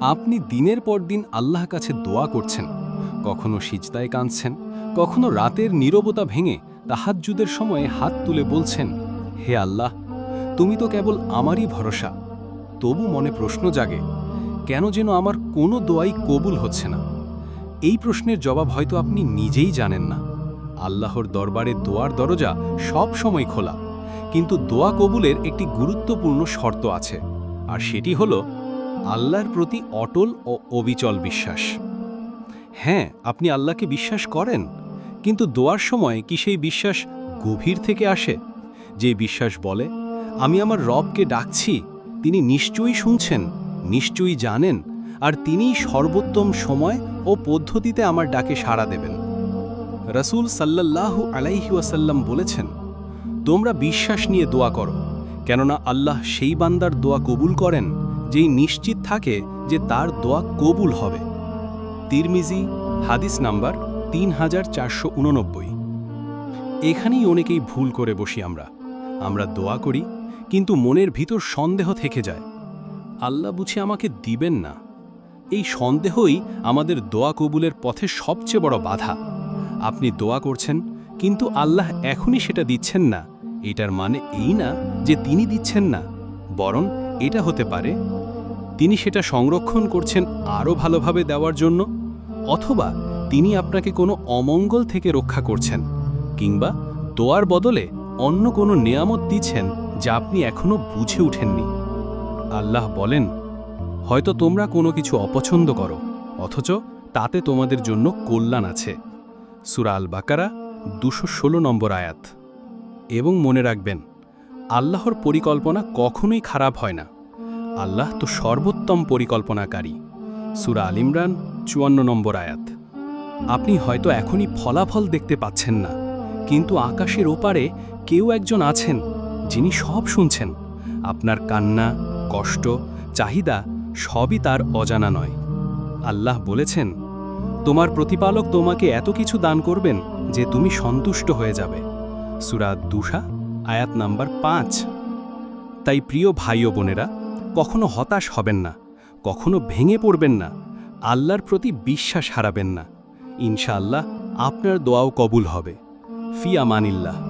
আপনি দিনের পর দিন আল্লাহ কাছে দোয়া করছেন, কখনো সিজদায় কাঁদছেন, কখনো রাতের নীরবতা ভেঙে তাহাজ্জুদের সময়ে হাত তুলে বলছেন, হে আল্লাহ, তুমি তো কেবল আমারই ভরসা। তবু মনে প্রশ্ন জাগে, কেন যেন আমার কোনো দোয়াই কবুল হচ্ছে না? এই প্রশ্নের জবাব হয়তো আপনি নিজেই জানেন না। আল্লাহর দরবারে দোয়ার দরজা সব সময় খোলা, কিন্তু দোয়া কবুলের একটি গুরুত্বপূর্ণ শর্ত আছে, আর সেটি হল আল্লাহর প্রতি অটল ও অবিচল বিশ্বাস। হ্যাঁ আপনি আল্লাহকে বিশ্বাস করেন, কিন্তু দোয়ার সময় কি সেই বিশ্বাস গভীর থেকে আসে? যে বিশ্বাস বলে, আমি আমার রবকে ডাকছি, তিনি নিশ্চয়ই শুনছেন, নিশ্চয়ই জানেন, আর তিনিই সর্বোত্তম সময় ও পদ্ধতিতে আমার ডাকে সাড়া দেবেন। রসুল সাল্লাল্লাহু আলাইহি ওয়াসাল্লাম বলেছেন, তোমরা বিশ্বাস নিয়ে দোয়া করো, কেননা আল্লাহ সেই বান্দার দোয়া কবুল করেন যেই নিশ্চিত থাকে যে তার দোয়া কবুল হবে। তিরমিজি, হাদিস নাম্বার তিন হাজার চারশো উননব্বই। এখানেই অনেকেই ভুল করে বসি আমরা। আমরা দোয়া করি, কিন্তু মনের ভিতর সন্দেহ থেকে যায়। আল্লাহ বুঝি আমাকে দিবেন না। এই সন্দেহই আমাদের দোয়া কবুলের পথে সবচেয়ে বড় বাধা। আপনি দোয়া করছেন, কিন্তু আল্লাহ এখনই সেটা দিচ্ছেন না। এটার মানে এই না যে তিনি দিচ্ছেন না, বরং এটা হতে পারে তিনি সেটা সংরক্ষণ করছেন আরও ভালোভাবে দেওয়ার জন্য, অথবা তিনি আপনাকে কোনো অমঙ্গল থেকে রক্ষা করছেন, কিংবা দোয়ার বদলে অন্য কোনো নেয়ামত দিচ্ছেন যা আপনি এখনও বুঝে উঠেননি আল্লাহ বলেন, হয়তো তোমরা কোনো কিছু অপছন্দ করো, অথচ তাতে তোমাদের জন্য কল্যাণ আছে। সুরাল বাকারা দুশো ষোলো নম্বর আয়াত। এবং মনে রাখবেন, আল্লাহর পরিকল্পনা কখনোই খারাপ হয় না। আল্লাহ তো সর্বোত্তম পরিকল্পনাকারী। সুরা আল ইমরান, চুয়ান্ন নম্বর আয়াত। আপনি হয়তো এখনই ফলাফল দেখতে পাচ্ছেন না, কিন্তু আকাশের ওপারে কেউ একজন আছেন যিনি সব শুনছেন। আপনার কান্না, কষ্ট, চাহিদা সবই তার অজানা নয়। আল্লাহ বলেছেন, তোমার প্রতিপালক তোমাকে এত কিছু দান করবেন যে তুমি সন্তুষ্ট হয়ে যাবে। সুরাত দুষা আয়াত নাম্বার পাঁচ। তাই প্রিয় ভাই ও বোনেরা কখনো হতাশ হবেন না, কখনো ভেঙে পড়বেন না, আল্লাহর প্রতি বিশ্বাস হারাবেন না। ইনশাআল্লাহ আপনার দোয়াও কবুল হবে। ফিয়া আমানিল্লাহ।